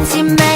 아침에